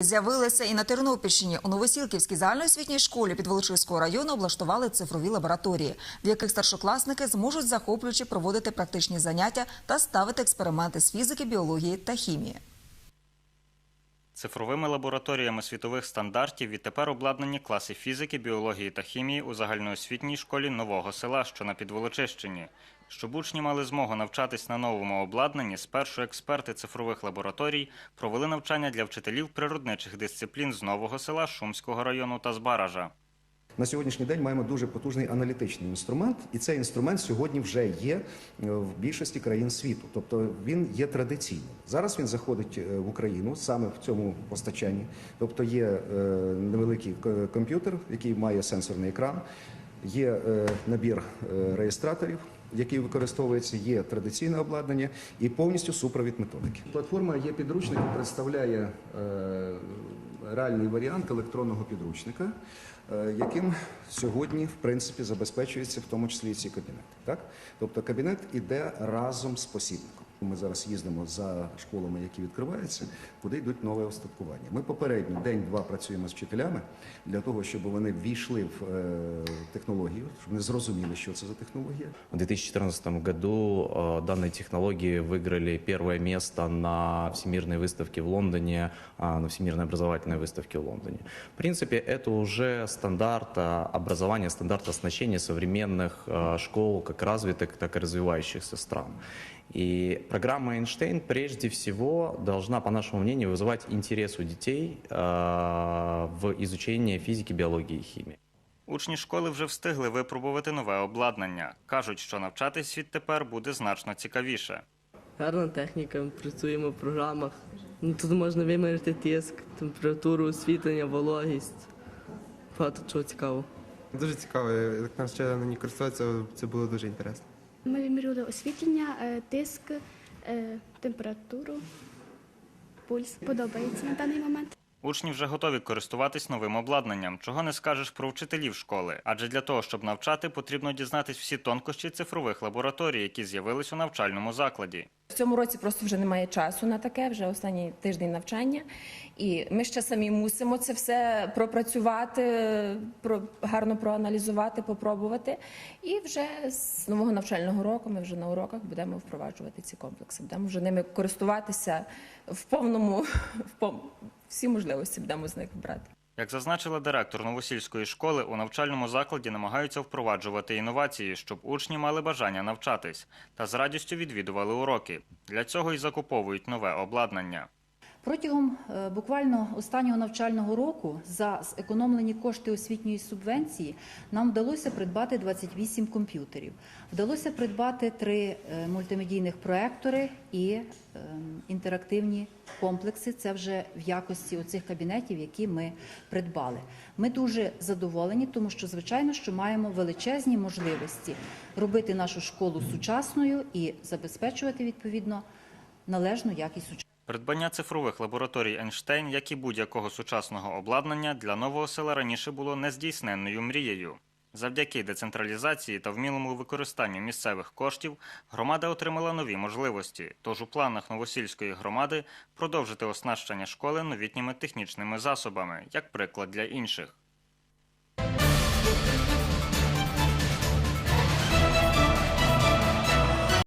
З'явилися і на Тернопільщині. У Новосілківській загальноосвітній школі Підволочиського району облаштували цифрові лабораторії, в яких старшокласники зможуть захоплюючи проводити практичні заняття та ставити експерименти з фізики, біології та хімії. Цифровими лабораторіями світових стандартів відтепер обладнані класи фізики, біології та хімії у загальноосвітній школі нового села, що на Підволочищині. Щоб учні мали змогу навчатись на новому обладнанні, спершу експерти цифрових лабораторій провели навчання для вчителів природничих дисциплін з нового села, Шумського району та з Баража. На сьогоднішній день маємо дуже потужний аналітичний інструмент, і цей інструмент сьогодні вже є е, в більшості країн світу. Тобто він є традиційним. Зараз він заходить е, в Україну саме в цьому постачанні. Тобто є е, невеликий комп'ютер, який має сенсорний екран, є е, набір е, реєстраторів. Який використовується, є традиційне обладнання і повністю супровід методики. Платформа є підручник, представляє е, реальний варіант електронного підручника, е, яким сьогодні в принципі забезпечується в тому числі і ці кабінети. Так, тобто кабінет іде разом з посібником. Ми зараз їздимо за школами, які відкриваються, куди йдуть нове остаткування. Ми попередньо день-два працюємо з вчителями для того, щоб вони ввійшли в е, технологію, щоб вони зрозуміли, що це за технологія. В 2014 году э, данные технологии выиграли первое место на Всемирной выставке в Лондоне, а, на Всемирной образовательной выставке в Лондоне. В принципе, это уже стандарт а, образования, стандарт оснащения современных а, школ, как развитых, так и развивающихся стран. И программа Эйнштейн прежде всего должна, по нашему мнению, вызывать интерес у детей а, в изучении физики, биологии и химии. Учні школи вже встигли випробувати нове обладнання. Кажуть, що навчатись відтепер буде значно цікавіше. Гарна техніка, працюємо в програмах. Ну, Тут можна виміряти тиск, температуру, освітлення, вологість. Багато чого цікавого. Дуже цікаво, як навчили на ній користуватися, це було дуже інтересно. Ми вимірювали освітлення, е, тиск, е, температуру, пульс. Подобається на даний момент. Учні вже готові користуватись новим обладнанням, чого не скажеш про вчителів школи. Адже для того, щоб навчати, потрібно дізнатись всі тонкощі цифрових лабораторій, які з'явились у навчальному закладі. В цьому році просто вже немає часу на таке, вже останній тиждень навчання. І ми ще самі мусимо це все пропрацювати, про, гарно проаналізувати, попробувати. І вже з нового навчального року ми вже на уроках будемо впроваджувати ці комплекси. Будемо вже ними користуватися в повному, в всі можливості будемо з них брати. Як зазначила директор Новосільської школи, у навчальному закладі намагаються впроваджувати інновації, щоб учні мали бажання навчатись та з радістю відвідували уроки. Для цього й закуповують нове обладнання. Протягом е, буквально останнього навчального року за зекономлені кошти освітньої субвенції нам вдалося придбати 28 комп'ютерів. Вдалося придбати три е, мультимедійних проектори і е, інтерактивні комплекси. Це вже в якості оцих кабінетів, які ми придбали. Ми дуже задоволені, тому що звичайно, що маємо величезні можливості робити нашу школу сучасною і забезпечувати відповідно належну якість. Придбання цифрових лабораторій Ейнштейн, як і будь-якого сучасного обладнання, для нового села раніше було нездійсненною мрією. Завдяки децентралізації та вмілому використанню місцевих коштів громада отримала нові можливості. Тож у планах новосільської громади продовжити оснащення школи новітніми технічними засобами, як приклад для інших.